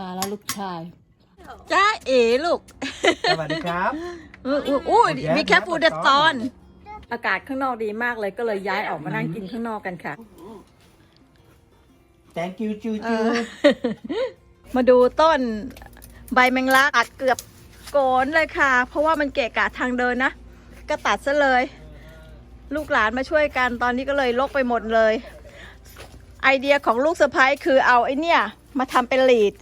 มาแล้วลูกชายจ้าเอ๋ลูกสวัสดีครับอู้อู้อู้โอเคมีแค่ฟูเดครับตอน อากาศข้างนอกดีมากเลยก็เลยย้ายออกมานั่งกินข้างนอกกันค่ะ thank you จูเอจูอมาดูต้นใบแมงลักตัดเกือบโกนเลยค่ะ เพราะว่ามันเกะกะทางเดินนะ ก็ตัดซะเลย ลูกหลานมาช่วยกันตอนนี้ก็เลยลกไปหมดเลย ไอเดียของลูกสะพ้ายคือเอาไอเนี่ย มาทำเป็นลีด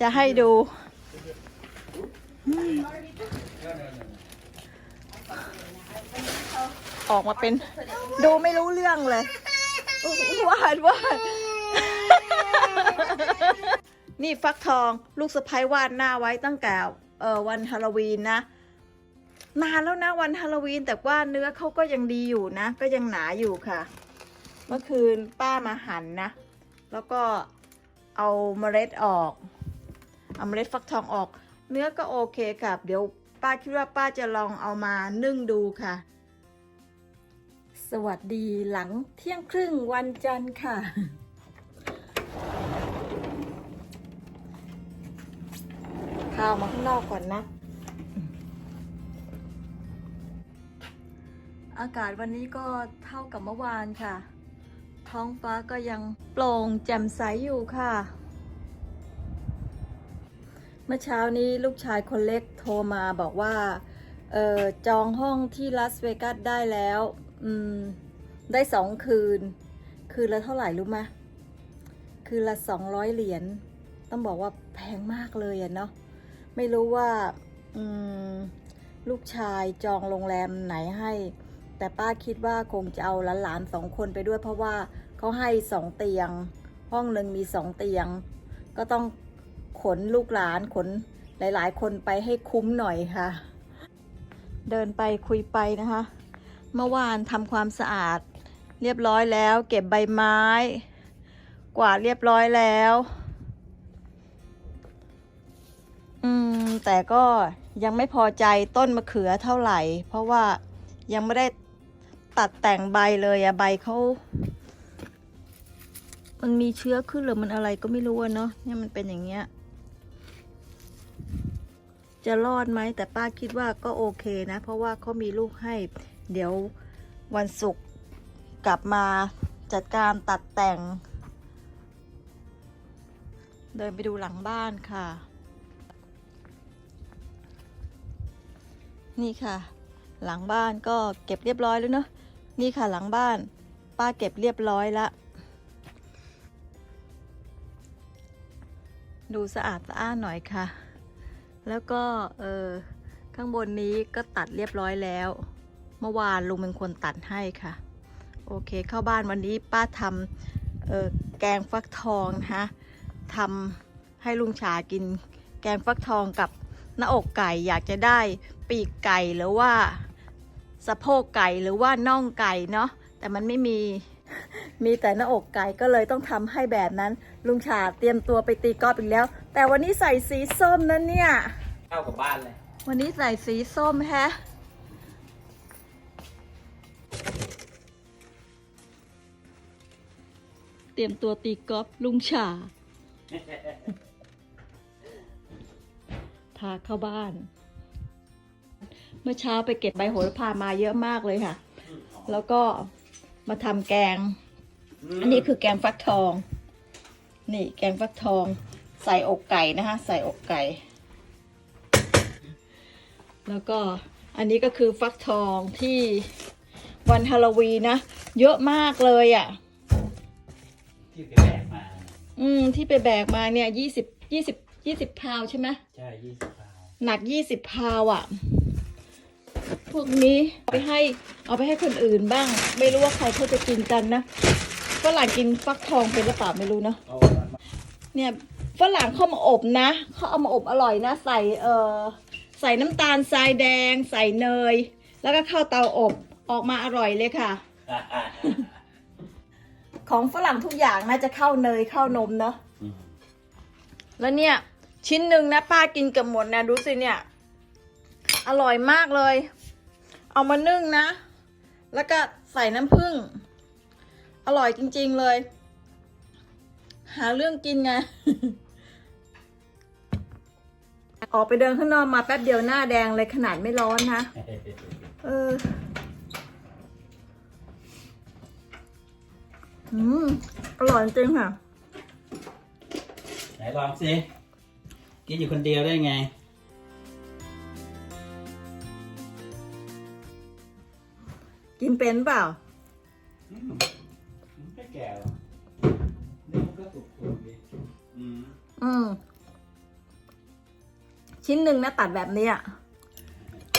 จะให้ดูออกมาเป็น ดูไม่รู้เรื่องเลยวาดวาดนี่ฟักทองลูกสะพ้ยวาดหน้าไว้ตั้งแต่เออวันฮาโลวีนนะ นานแล้วนะวันฮาโลวีน แต่ว่าเนื้อเขาก็ยังดีอยู่นะ ก็ยังหนาอยู่ค่ะ เมื่อคืนป้ามาหั่นนะ แล้วก็เอาเมล็ดออก เอาเมล็ดฟักทองออก เนื้อก็โอเคค่ะ เดี๋ยวป้าคิดว่าป้าจะลองเอามานึ่งดูค่ะ สวัสดีหลังเที่ยงครึ่งวันจันทร์ค่ะ ข้าวมาข้างนอกก่อนนะ อากาศวันนี้ก็เท่ากับเมื่อวานค่ะ ท้องฟ้าก็ยังโปร่งแจ่มใสอยู่ค่ะ เมื่อเช้านี้ลูกชายคนเล็กโทรมาบอกว่าเออจองห้องที่ลาสเวกัสได้แล้วอืมได้สองคืน คืนละเท่าไหร่รู้ไหมคืนละสองร้อยเหรียญต้องบอกว่าแพงมากเลยอะเนาะไม่รู้ว่าอืมลูกชายจองโรงแรมไหนให้ แต่ป้าคิดว่าคงจะเอาหลานๆสองคนไปด้วยเพราะว่าเขาให้สองเตียง ห้องหนึ่งมีสองเตียง ก็ต้อง ขนลูกหลานขนหลายๆ คนไปให้คุ้มหน่อยค่ะ เดินไปคุยไปนะคะ เมื่อวานทำความสะอาด เรียบร้อยแล้ว เก็บใบไม้ กวาดเรียบร้อยแล้ว อืม แต่ก็ยังไม่พอใจต้นมะเขือเท่าไหร่ เพราะว่ายังไม่ได้ตัดแต่งใบเลยอะใบเขามันมีเชื้อขึ้นหรือมันอะไรก็ไม่รู้เนาะเนี่ยมันเป็นอย่างเงี้ย จะรอดไหมแต่ป้าคิดว่าก็โอเคนะ เพราะว่าเขามีลูกให้ เดี๋ยววันศุกร์กลับมาจัดการตัดแต่ง เดินไปดูหลังบ้านค่ะ นี่ค่ะ หลังบ้านก็เก็บเรียบร้อยแล้วเนอะนี่ค่ะหลังบ้าน ป้าเก็บเรียบร้อยละดูสะอาดสะอ้านหน่อยค่ะ แล้วก็เออข้างบนนี้ก็ตัดเรียบร้อยแล้ว เมื่อวานลุงเป็นคนตัดให้ค่ะ โอเคเข้าบ้านวันนี้ป้าทำเออแกงฟักทองนะคะทำให้ลุงชากินแกงฟักทองกับหน้าอกไก่อยากจะได้ปีกไก่หรือว่าสะโพกไก่หรือว่าน่องไก่เนาะแต่มันไม่มีมีแต่หน้าอกไก่ก็เลยต้องทำให้แบบนั้น ลุงฉาเตรียมตัวไปตีกอล์ฟอีกแล้ว แต่วันนี้ใส่สีส้มนั่นเนี่ย เข้ากับบ้านเลย วันนี้ใส่สีส้มแฮะ เตรียมตัวตีกอล์ฟลุงฉาพาเข้าบ้าน เมื่อเช้าไปเก็บใบโหระพามาเยอะมากเลยค่ะ แล้วก็มาทำแกง อันนี้คือแกงฟักทอง นี่แกงฟักทอง ใส่อกไก่นะคะ ใส่อกไก่ แล้วก็อันนี้ก็คือฟักทองที่วันฮาโลวีนนะ เยอะมากเลยอะ่ะ ที่ไปแบกมา อืม ที่ไปแบกมาเนี่ยยี่สิบยี่สิบยี่สิบพาวใช่ไหมใช่ยี่สิบพาวหนักยี่สิบพาวอะ่ะ พวกนี้เอาไปให้เอาไปให้คนอื่นบ้าง ไม่รู้ว่าใครเขาจะกินกันนะฝรั่งกินฟักทองเป็นหรือเปล่าไม่รู้เนอะเอาอันมาเนี่ย ฝรั่งเขามาอบนะเขาเอามาอบอร่อยนะ ใส่เออใส่น้ำตาลทรายแดง ใส่เนย แล้วก็เข้าเตาอบออกมาอร่อยเลยค่ะ ของฝรั่งทุกอย่างน่าจะเข้าเนยเข้านมเนาะแล้วเนี่ย ชิ้นหนึ่งนะป้ากินเกับหมดนะดูสิเนี่ย อร่อยมากเลย เอามานึ่งนะ แล้วก็ใส่น้ำผึ้งอร่อยจริง ๆเลย หาเรื่องกินไง ออกไปเดินข้างนอกมาแป๊บเดียวหน้าแดงเลยขนาดไม่ร้อนนะ เออ อืม อร่อยจริงค่ะ ไหนลองสิกินอยู่คนเดียวได้ไง กินเป็นเปล่า อืมไม่แก่หรอกนี่มันก็สุกๆดีอืม อืม ชิ้นหนึ่งนะตัดแบบนี้อะ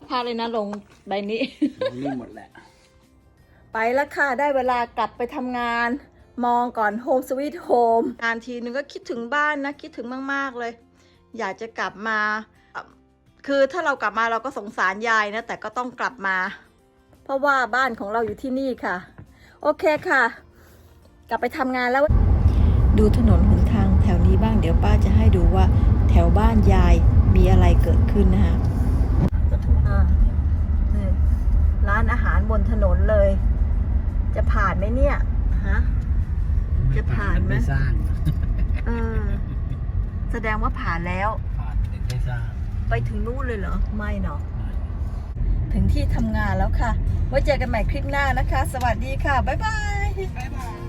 พาเลยนะลงใบนี้ นี่หมดแหละ ไปแล้วค่ะ ได้เวลากลับไปทำงาน มองก่อนโฮมสวีทโฮมงานทีนึงก็คิดถึงบ้านนะ คิดถึงมาก ๆ เลย อยากจะกลับมาเอ่อคือถ้าเรากลับมาเราก็สงสารยายนะ แต่ก็ต้องกลับมา เพราะว่าบ้านของเราอยู่ที่นี่ค่ะ โอเคค่ะ กลับไปทำงานแล้ว ดูถนนหนทางแถว นี้บ้างเดี๋ยวป้าจะให้ดูว่าแถวบ้านยายมีอะไรเกิดขึ้นนะคะอ่านี่ร้านอาหารบนถนนเลย จะผ่านไหมเนี่ยฮะจะผ่านไหมไม่สร้างเออแสดงว่าผ่านแล้ว ผ่านถึงได้สร้างไปถึงนู่นเลยเหรอ ไม่เนาะถึงที่ทำงานแล้วค่ะ ไว้เจอกันใหม่คลิปหน้านะคะ สวัสดีค่ะ บ๊ายบาย บ๊ายบาย